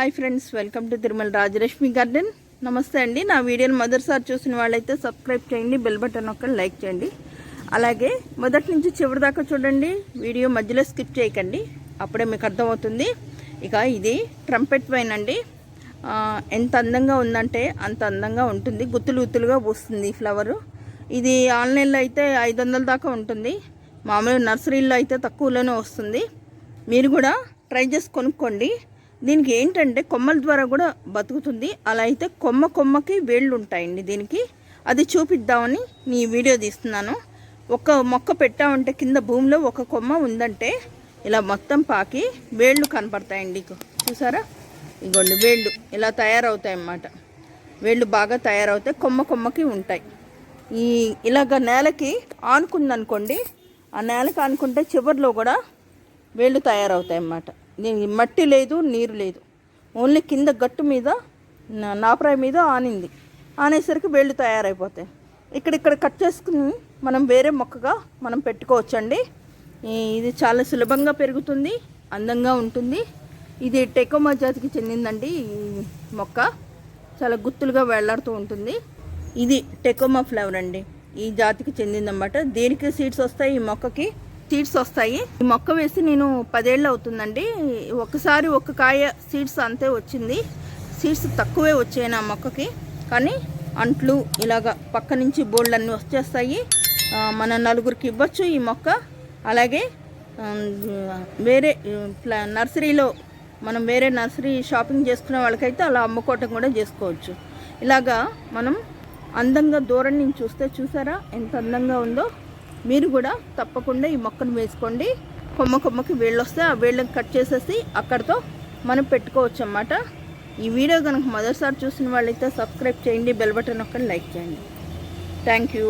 Hi friends welcome to Tirumala Rajalakshmi garden నమస్తే అండి. నా వీడియోని మొదటిసారి చూసిన వాళ్ళైతే సబ్స్క్రైబ్ చేయండి బెల్ బటన్ ఒక్కటి లైక్ చేయండి. అలాగే మొదటి నుంచి చివరి దాకా చూడండి వీడియో మధ్యలో స్కిప్ చేయకండి. అప్పుడే మీకు అర్థమవుతుంది. ఇక ఇది ట్రంపెట్ వైన్ అండి. ఎంత అందంగా ఉందంటే అంత అందంగా ఉంటుంది. గుత్తులు గుత్తులుగా పూస్తుంది ఈ ఫ్లవరు ఇది ఆన్లైన్లో అయితే ఐదు వందల దాకా ఉంటుంది. మామూలు నర్సరీలో అయితే తక్కువలోనే వస్తుంది. మీరు కూడా ట్రై చేసి కొనుక్కోండి. దీనికి ఏంటంటే కొమ్మల ద్వారా కూడా బతుకుతుంది. అలా అయితే కొమ్మ కొమ్మకి వేళ్ళు ఉంటాయండి దీనికి. అది చూపిద్దామని నీ వీడియో తీస్తున్నాను. ఒక మొక్క పెట్టామంటే కింద భూమిలో ఒక కొమ్మ ఉందంటే ఇలా మొత్తం పాకి వేళ్ళు కనపడతాయండి. చూసారా? ఇగోండి వేళ్ళు ఇలా తయారవుతాయి అన్నమాట వేళ్ళు బాగా తయారవుతాయి కొమ్మ కొమ్మకి ఉంటాయి. ఈ ఇలాగ నేలకి ఆనుకుందనుకోండి ఆ నేలకి ఆనుకుంటే చివర్లో కూడా వేళ్ళు తయారవుతాయి అన్నమాట దీనికి మట్టి లేదు నీరు లేదు. ఓన్లీ కింద గట్టు మీద నా- నాపరాయి మీద ఆనింది. ఆనేసరికి వేళ్ళు తయారైపోతాయి. ఇక్కడ కట్ చేసుకుని మనం వేరే మొక్కగా మనం పెట్టుకోవచ్చండి. ఇది చాలా సులభంగా పెరుగుతుంది అందంగా ఉంటుంది. ఇది టెకోమా జాతికి చెందిందండి ఈ మొక్క. చాలా గుత్తులుగా వేలాడుతూ ఉంటుంది. ఇది టెకోమా ఫ్లవర్ అండి. ఈ జాతికి చెందిందన్నమాట. దీనికి సీడ్స్ వస్తాయి ఈ మొక్కకి? సీడ్స్ వస్తాయి. ఈ మొక్క వేసి నేను పదేళ్ళు అవుతుందండి. ఒకసారి ఒక కాయ సీడ్స్ అంతే వచ్చింది. సీడ్స్ తక్కువే వచ్చాయి నా మొక్కకి. కానీ అంట్లు ఇలాగ పక్క నుంచి బోల్డ్ అన్నీ వచ్చేస్తాయి మన నలుగురికి ఇవ్వచ్చు ఈ మొక్క. అలాగే వేరే ప్లా- నర్సరీలో మనం వేరే నర్సరీ షాపింగ్ చేసుకునే వాళ్ళకైతే అలా అమ్ముకోవటం కూడా చేసుకోవచ్చు. ఇలాగా మనం అందంగా దూరం నుంచి చూస్తే చూసారా? ఎంత అందంగా ఉందో. మీరు కూడా తప్పకుండా ఈ మొక్కను వేసుకోండి. కొమ్మ కొమ్మకి వేళ్ళు వస్తే ఆ వేళ్ళని కట్ చేసేసి అక్కడితో మనం పెట్టుకోవచ్చు అన్నమాట. ఈ వీడియో కనుక మొదటిసారి చూసిన వాళ్ళైతే సబ్స్క్రైబ్ చేయండి బెల్ బటన్ ఒక్కటి లైక్ చేయండి. Thank you.